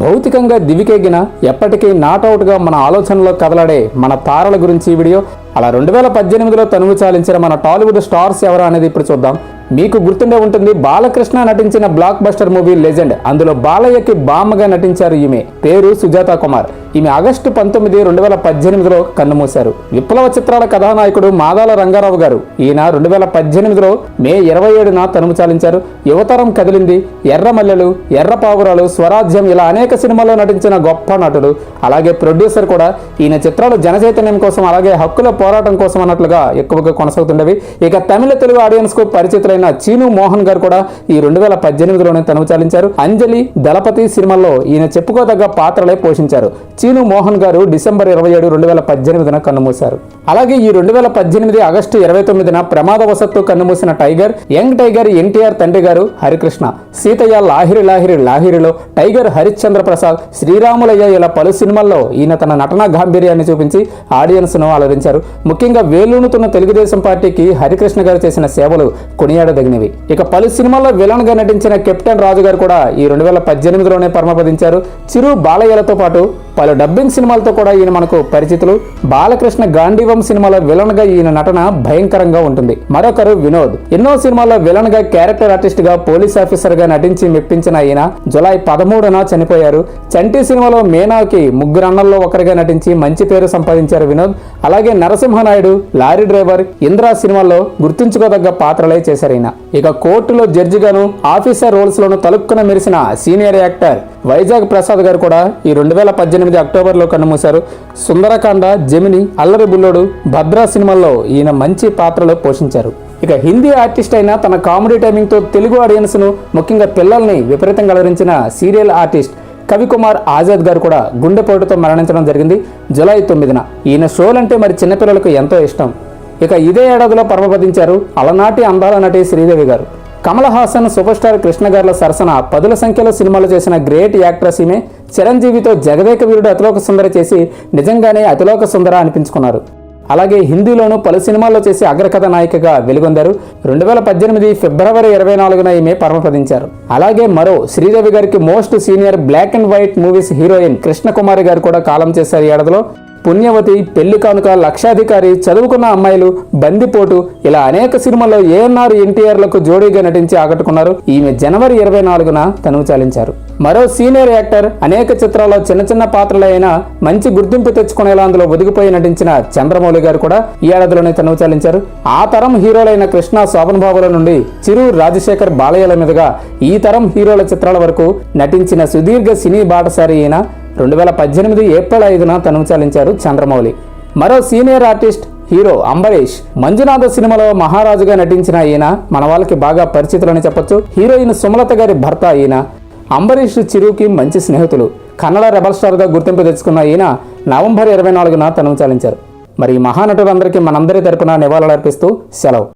భౌతికంగా దివికెగిన ఎప్పటికీ నాట్అవుట్గా మన ఆలోచనలో కదలాడే మన తారల గురించి ఈ వీడియో. అలా రెండు వేల పద్దెనిమిదిలో తనువు చాలించిన మన టాలీవుడ్ స్టార్స్ ఎవరా అనేది ఇప్పుడు చూద్దాం. మీకు గుర్తుండే ఉంటుంది బాలకృష్ణ నటించిన బ్లాక్ బస్టర్ మూవీ లెజెండ్ అందులో బాలయ్యకి బామ్మగా నటించారు ఈమె. పేరు సుజాత కుమార్. ఈమె ఆగస్టు పంతొమ్మిది రెండు వేల పద్దెనిమిదిలో కన్నుమూశారు. విప్లవ చిత్రాల కథానాయకుడు మాదాల రంగారావు గారు. ఈయన రెండు వేల పద్దెనిమిదిలో మే ఇరవై ఏడున తనుము చాలించారు. యువతరం కదిలింది. ఎర్రమల్లెలు ఎర్ర పావురాలు స్వరాజ్యం ఇలా అనేక సినిమాల్లో నటించిన గొప్ప నటుడు. అలాగే ప్రొడ్యూసర్ కూడా. ఈయన చిత్రాలు జనచైతన్యం కోసం అలాగే హక్కుల పోరాటం కోసం అన్నట్లుగా ఎక్కువగా కొనసాగుతుండేవి. ఇక తమిళ తెలుగు ఆడియన్స్కు పరిచితులైన చీను మోహన్ గారు కూడా ఈ రెండు వేల పద్దెనిమిదిలోనే తనువు చాలించారు. అంజలి దళపతి సినిమాల్లో ఈయన చెప్పుకోదగ్గ పాత్రలే పోషించారు. చీను మోహన్ గారు డిసెంబర్ ఇరవై ఏడు రెండు వేల పద్దెనిమిదిన కన్నుమూశారు. అలాగే ఈ రెండు వేల పద్దెనిమిది ఆగస్టు ఇరవై తొమ్మిదిన ప్రమాదవశత్తు కన్నుమూసిన టైగర్ యంగ్ టైగర్ ఎన్టీఆర్ తండ్రి గారు హరికృష్ణ సీతయ్య లాహిరి లాహిరి లాహిరిలో టైగర్ హరిశ్చంద్ర ప్రసాద్ శ్రీరాములయ్య ఇలా పలు సినిమాల్లో ఈయన తన నటనా గాంభీర్యాన్ని చూపించి ఆడియన్స్ను అలరించారు. ముఖ్యంగా వేలూనుతున్న తెలుగుదేశం పార్టీకి హరికృష్ణ గారు చేసిన సేవలు కొనియాడదగినవి ఇక పలు సినిమాల్లో విలన్గా నటించిన కెప్టెన్ రాజు గారు కూడా ఈ రెండు వేల పద్దెనిమిదిలోనే పరమపదించారు. చిరు బాలయ్యలతో పాటు పలు డబ్బింగ్ సినిమాలతో కూడా ఈయన మనకు పరిచితులు. బాలకృష్ణ గాంధీవం సినిమాలో విలన్గా ఈయన నటన భయంకరంగా ఉంటుంది. మరొకరు వినోద్. ఎన్నో సినిమాల్లో విలన్గా క్యారెక్టర్ ఆర్టిస్ట్గా పోలీస్ ఆఫీసర్గా నటించి మెప్పించిన ఈయన జులై పదమూడున చనిపోయారు. చంటి సినిమాలో మేనాకి ముగ్గురు అన్నల్లో ఒకరిగా నటించి మంచి పేరు సంపాదించారు వినోద్. అలాగే నరసింహనాయుడు లారీ డ్రైవర్ ఇంద్రా సినిమాల్లో గుర్తుంచుకోదగ్గ పాత్రలే చేశారు ఈయన. ఇక కోర్టులో జడ్జిగాను ఆఫీసర్ రోల్స్ లోను తలుక్కున మెరిసిన సీనియర్ యాక్టర్ వైజాగ్ ప్రసాద్ గారు కూడా ఈ రెండు వేల పద్దెనిమిది అక్టోబర్లో కన్నుమూశారు. సుందరకాండ జమిని అల్లరి బుల్లోడు భద్రా సినిమాల్లో ఈయన మంచి పాత్రలో పోషించారు. ఇక హిందీ ఆర్టిస్ట్ అయిన తన కామెడీ టైమింగ్తో తెలుగు ఆడియన్స్ను ముఖ్యంగా పిల్లల్ని విపరీతంగా అలరించిన సీరియల్ ఆర్టిస్ట్ కవికుమార్ ఆజాద్ గారు కూడా గుండెపోటుతో మరణించడం జరిగింది జులై తొమ్మిదిన. ఈయన షోలంటే మరి చిన్నపిల్లలకు ఎంతో ఇష్టం. ఇక ఇదే ఏడాదిలో పరమపదించారు అలనాటి అందాల నటి శ్రీదేవి గారు. కమల్ హాసన్ సూపర్ స్టార్ కృష్ణ గారుల సరసన పదుల సంఖ్యలో సినిమాలు చేసిన గ్రేట్ యాక్ట్రెస్ ఈమె చిరంజీవితో జగదేక వీరుడు అతిలోక సుందర చేసి నిజంగానే అతిలోక సుందర అనిపించుకున్నారు. అలాగే హిందీలోనూ పలు సినిమాల్లో చేసి అగ్రకథ నాయికగా వెలుగొందారు. రెండు వేల పద్దెనిమిది ఫిబ్రవరి ఇరవై నాలుగున ఈమె పరమపదించారు అలాగే మరో శ్రీదేవి గారికి most senior black and white movies heroine Krishnakumari గారు కూడా కాలం చేశారు ఈ ఏడాదిలో. పుణ్యవతి పెళ్ళి కానుక లక్షాధికారి చదువుకున్న అమ్మాయిలు బందిపోటు ఇలా అనేక సినిమాల్లో ఏఎన్ఆర్ ఎన్టీఆర్లకు జోడీగా నటించి ఆకట్టుకున్నారు. ఈమె జనవరి ఇరవై నాలుగున తనువు చాలించారు. మరో సీనియర్ యాక్టర్ అనేక చిత్రాల్లో చిన్న చిన్న పాత్రలైనా మంచి గుర్తింపు తెచ్చుకునేలా అందులో ఒదిగిపోయి నటించిన చంద్రమౌళి గారు కూడా ఈ ఏడాదిలోనే తనువు చాలించారు. ఆ తరం హీరోలైన కృష్ణ శోభన్ బాబుల నుండి చిరు రాజశేఖర్ బాలయ్యల మీదుగా ఈ తరం హీరోల చిత్రాల వరకు నటించిన సుదీర్ఘ సినీ బాటసారి అయిన రెండు వేల పద్దెనిమిది ఏప్రిల్ ఐదున తనువు చాలించారు చంద్రమౌళి. మరో senior artist hero Ambareesh Manjunatha సినిమాలో మహారాజుగా నటించిన ఈయన మన వాళ్ళకి బాగా పరిచితులని చెప్పొచ్చు. హీరోయిన్ సుమలత గారి భర్త ఈయన అంబరీష్ చిరుకి మంచి స్నేహితులు. కన్నడ రెబల్ స్టార్గా గుర్తింపు తెచ్చుకున్న ఈయన నవంబర్ ఇరవై నాలుగున తనువు చాలించారు. మరి ఈ మహానటులందరికీ మనందరి తరపున నివాళులర్పిస్తూ సెలవు.